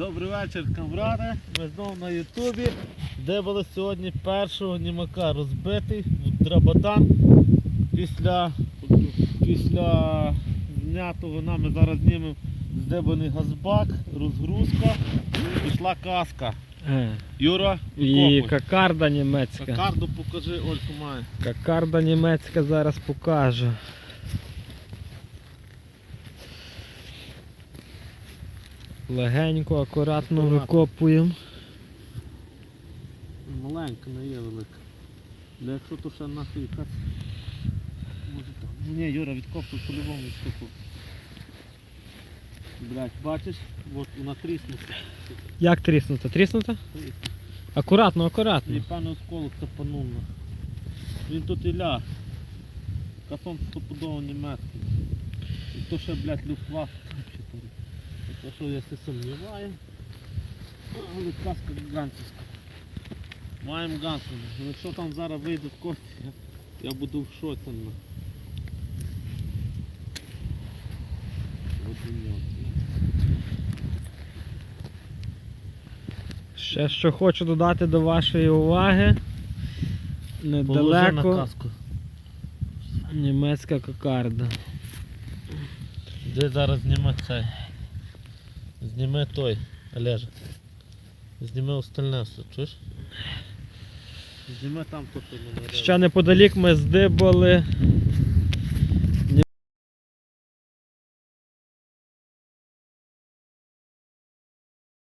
Добрий вечір, камради. Ми знову на Ютубі. Де були сьогодні першого німака розбитий в Драбатан. Після, після знятого нами зараз знімемо здебаний газбак, розгрузка, пішла каска. Юра, Е. І викопуй. кокарда німецька. Кокарду покажи, Ольку має. Кокарда німецька зараз покажу. Легенько, акуратно викопуємо. Маленька, не є велика. Де якщо то ще нахуй якась. Може там. Ні, Юра, відкопуй по-любому відкопуй. Блять, бачиш, от вона тріснута. Як тріснута? Тріснута? Тріснута. Акуратно, І акуратно. певно осколок цапанув. на. Він тут і ляг. Касон стопудово німецький. І то ще, блядь, люфтваффе. То що я се сумніваю. Але каска гігантська. Маємо гансу. Якщо там зараз вийдуть кості, я, я буду в шоці. на. Нього. Ще що хочу додати до вашої уваги. На Недалеко каску. німецька кокарда. Де зараз зніме цей? Зніми той, Олежа. Зніми остальне все, чуєш? Зніми там тобто мене Ще неподалік ми здибали